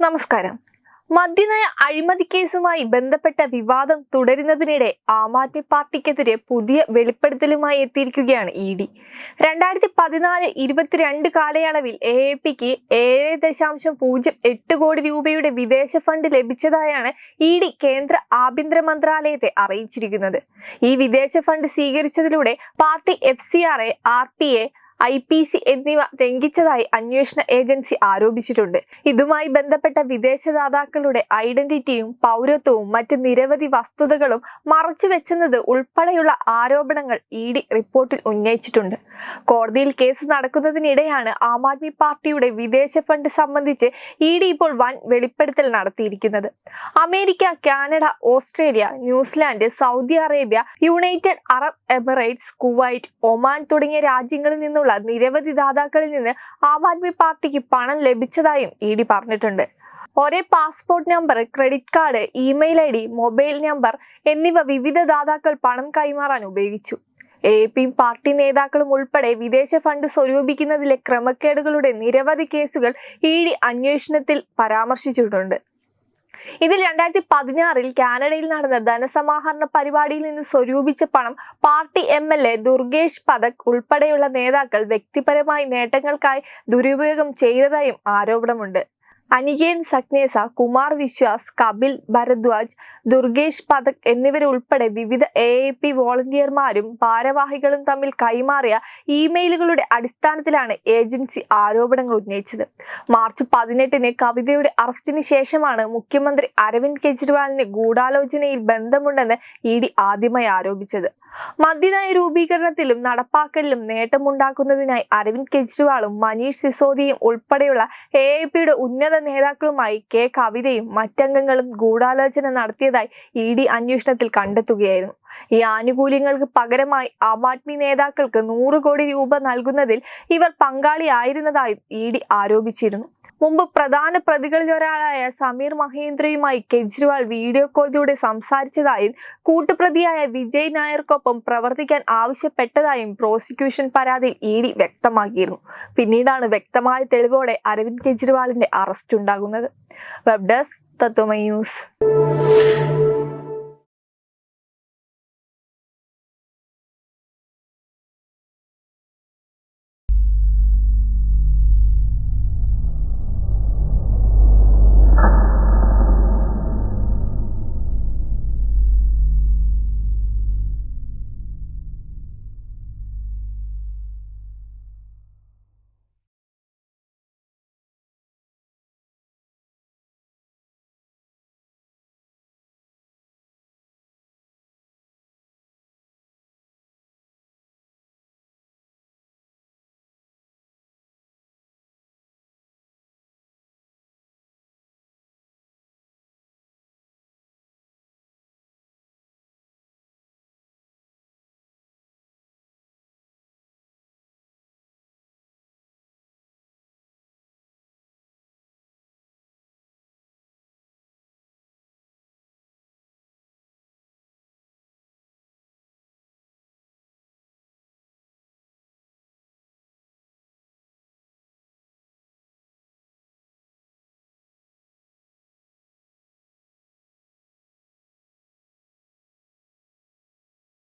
നമസ്കാരം. മദ്യനയ അഴിമതി കേസുമായി ബന്ധപ്പെട്ട വിവാദം തുടരുന്നതിനിടെ ആം ആദ്മി പാർട്ടിക്കെതിരെ പുതിയ വെളിപ്പെടുത്തലുമായി എത്തിയിരിക്കുകയാണ് ഇ ഡി. രണ്ടായിരത്തി പതിനാല് ഇരുപത്തിരണ്ട് കാലയളവിൽ എ എ പിക്ക് ഏഴ് ദശാംശം പൂജ്യം എട്ട് കോടി രൂപയുടെ വിദേശ ഫണ്ട് ലഭിച്ചതായാണ് ഇ ഡി കേന്ദ്ര ആഭ്യന്തര മന്ത്രാലയത്തെ അറിയിച്ചിരിക്കുന്നത്. ഈ വിദേശ fund സ്വീകരിച്ചതിലൂടെ party F C R A R P A I P C എന്നിവ ലംഘിച്ചതായി അന്വേഷണ ഏജൻസി ആരോപിച്ചിട്ടുണ്ട്. ഇതുമായി ബന്ധപ്പെട്ട വിദേശദാതാക്കളുടെ ഐഡന്റിറ്റിയും പൗരത്വവും മറ്റ് നിരവധി വസ്തുതകളും മറച്ചുവെച്ചെന്നത് ഉൾപ്പെടെയുള്ള ആരോപണങ്ങൾ ഇ ഡി റിപ്പോർട്ടിൽ ഉന്നയിച്ചിട്ടുണ്ട്. കോടതിയിൽ കേസ് നടക്കുന്നതിനിടെയാണ് ആം ആദ്മി പാർട്ടിയുടെ വിദേശ ഫണ്ട് സംബന്ധിച്ച് ഇ ഡി ഇപ്പോൾ വൻ വെളിപ്പെടുത്തൽ നടത്തിയിരിക്കുന്നത്. America Canada Australia New Zealand Saudi Arabia United Arab Emirates Kuwait Oman തുടങ്ങിയ രാജ്യങ്ങളിൽ നിന്നുള്ള നിരവധി ദാതാക്കളിൽ നിന്ന് ആം ആദ്മി പാർട്ടിക്ക് പണം ലഭിച്ചതായും ഇ ഡി പറഞ്ഞിട്ടുണ്ട്. ഒരേ passport number credit card email I D mobile number എന്നിവ വിവിധ ദാതാക്കൾ പണം കൈമാറാൻ ഉപയോഗിച്ചു. എ പിയും പാർട്ടി നേതാക്കളും ഉൾപ്പെടെ വിദേശ ഫണ്ട് സ്വരൂപിക്കുന്നതിലെ ക്രമക്കേടുകളുടെ നിരവധി കേസുകൾ ഇ ഡി അന്വേഷണത്തിൽ പരാമർശിച്ചിട്ടുണ്ട്. ഇതിൽ രണ്ടായിരത്തി പതിനാറിൽ കാനഡയിൽ നടന്ന ധനസമാഹരണ പരിപാടിയിൽ നിന്ന് സ്വരൂപിച്ച പണം party M L A Durgesh Pathak ഉൾപ്പെടെയുള്ള നേതാക്കൾ വ്യക്തിപരമായി നേട്ടങ്ങൾക്കായി ദുരുപയോഗം ചെയ്തതായും ആരോപണമുണ്ട്. അനികേൻ സക്നേസ കുമാർ വിശ്വാസ് കപിൽ ഭരദ്വാജ് ദുർഗേഷ് പതക് എന്നിവരുൾപ്പെടെ വിവിധ എ എ പി വോളണ്ടിയർമാരും ഭാരവാഹികളും തമ്മിൽ കൈമാറിയ ഇമെയിലുകളുടെ അടിസ്ഥാനത്തിലാണ് ഏജൻസി ആരോപണങ്ങൾ ഉന്നയിച്ചത്. മാർച്ച് പതിനെട്ടിന് കവിതയുടെ അറസ്റ്റിന് ശേഷമാണ് മുഖ്യമന്ത്രി അരവിന്ദ് കെജ്രിവാളിന് ഗൂഢാലോചനയിൽ ബന്ധമുണ്ടെന്ന് ഇ ഡി ആദ്യമായി ആരോപിച്ചത്. മദ്യനയ രൂപീകരണത്തിലും നടപ്പാക്കലിലും നേട്ടമുണ്ടാക്കുന്നതിനായി അരവിന്ദ് കെജ്രിവാളും മനീഷ് സിസോദിയും ഉൾപ്പെടെയുള്ള എ എ പിയുടെ ഉന്നത നേതാക്കളുമായി കെ. കവിതയും മറ്റംഗങ്ങളും ഗൂഢാലോചന നടത്തിയതായി ഇ. ഡി. അന്വേഷണത്തിൽ കണ്ടെത്തുകയായിരുന്നു. ഈ ആനുകൂല്യങ്ങൾക്ക് പകരമായി ആം ആദ്മി നേതാക്കൾക്ക് നൂറ് കോടി രൂപ നൽകുന്നതിൽ ഇവർ പങ്കാളിയായിരുന്നതായും ഇ ഡി ആരോപിച്ചിരുന്നു. മുമ്പ് പ്രധാന പ്രതികളിൽ ഒരാളായ സമീർ മഹേന്ദ്രയുമായി കെജ്രിവാൾ വീഡിയോ കോളിലൂടെ സംസാരിച്ചതായും കൂട്ടുപ്രതിയായ വിജയ് നായർക്കൊപ്പം പ്രവർത്തിക്കാൻ ആവശ്യപ്പെട്ടതായും പ്രോസിക്യൂഷൻ പരാതിയിൽ ഇ ഡി വ്യക്തമാക്കിയിരുന്നു. പിന്നീടാണ് വ്യക്തമായ തെളിവോടെ അരവിന്ദ് കെജ്രിവാളിന്റെ അറസ്റ്റ് ഉണ്ടാകുന്നത്. Web desk Tatwamayi news.